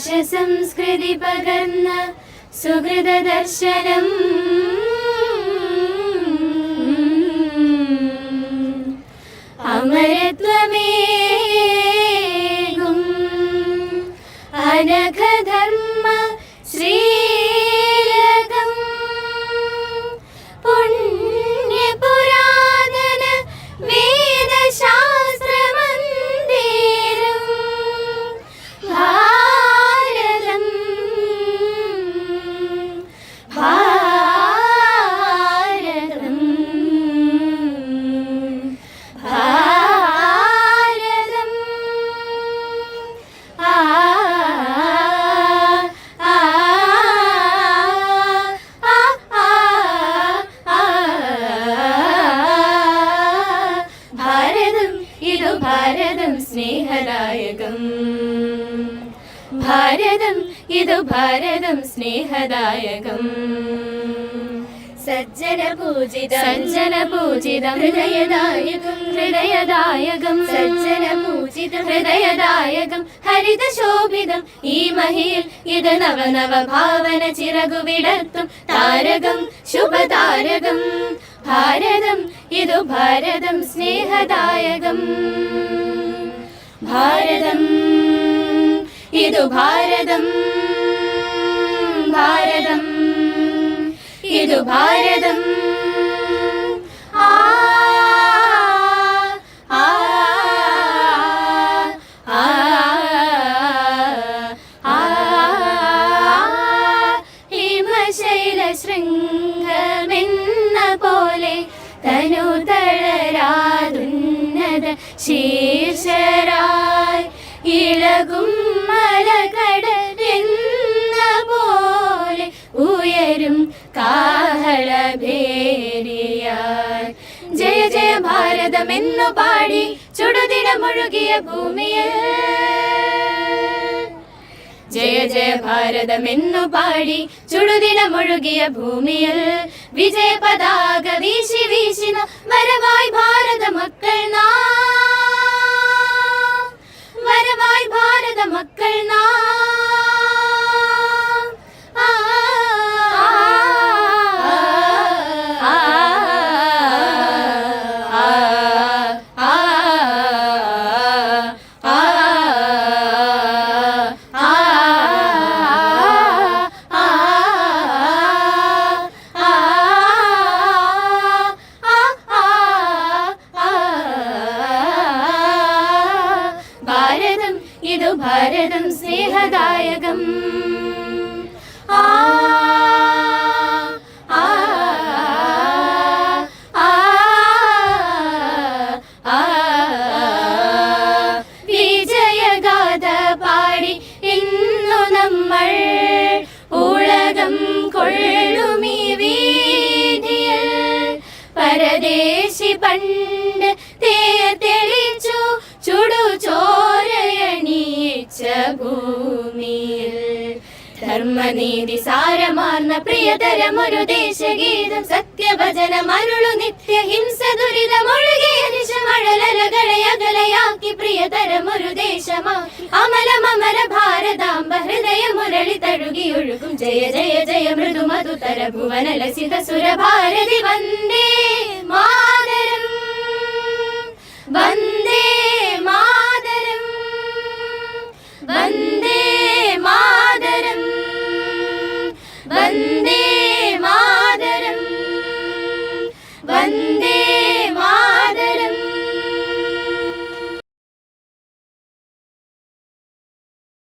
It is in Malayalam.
ഭാഷസംസ്കൃതി പകർന്ന സുഹൃത ദർശനം അമരത്വമേകും അനഘധർമ്മ ഭാരതം സ്നേഹദായകം. ഭാരതം ഇതു ഭാരതം സ്നേഹദായകം. സജ്ജന പൂജിതം സജ്ജന പൂജിതം ഹൃദയദായകം. ഹൃദയദായകം. സജ്ജന പൂജിതം ഹൃദയദായകം. ഹരിത ശോഭിതം ഈ മഹിയിൽ ഇത് നവനവ നവ ഭാവന ചിറകു വിടർത്തും താരകം ശുഭതാരകം. ഭാരതം ഇതു ഭാരതം സ്നേഹദായകം. ഭാരതം. ഇതു ഭാരതം. ഭാരതം. ഇതു ഭാരതം. ആ ആ ആ ആ ഹിമശൈല ശൃംഗമെന്ന പോലെ തനു തളരാതുന്നത ശീർഷരായി. ഇളകും മലകടലെന്ന പോലെ ഉയരും കാഹളഭേരിയായി. ജയ ജയ ഭാരതമെന്നു പാടി ചുടുതിടമൊഴുകിയ ഭൂമിയിൽ. ജയ ജയ ഭാരതമെന്നു പാടി ചുടുതിടമൊഴുകിയ ഭൂമിയിൽ. വിജയ പതാക വീശി വീശിന വരവായി ഭാരത മക്കൾ നാം ഭാരത മക്കൾ ഭാരതം സ്നേഹദായകം. ആ പരദേശി ആ ഭൂമിയിൽ. ധർമ്മനീതി സാരമാർന്ന പ്രിയതരമൊരു ദേശഗീതം സത്യഭജന മരുളു നിത്യ ഹിംസ ദുരിതമൊഴുകിയ നിശമഴലകളെ അകലയാക്കി പ്രിയതരമൊരു ദേശമാക്കി. അമലമമര ഭാരതാംബ ഹൃദയ മുരളി തഴുകി ഒഴുകും. ജയ ജയ ജയ മൃദു മധുതര ഭുവന ലസിത സുരഭാരതി വന്ദേ മാതരം. വന്ദേ Bye.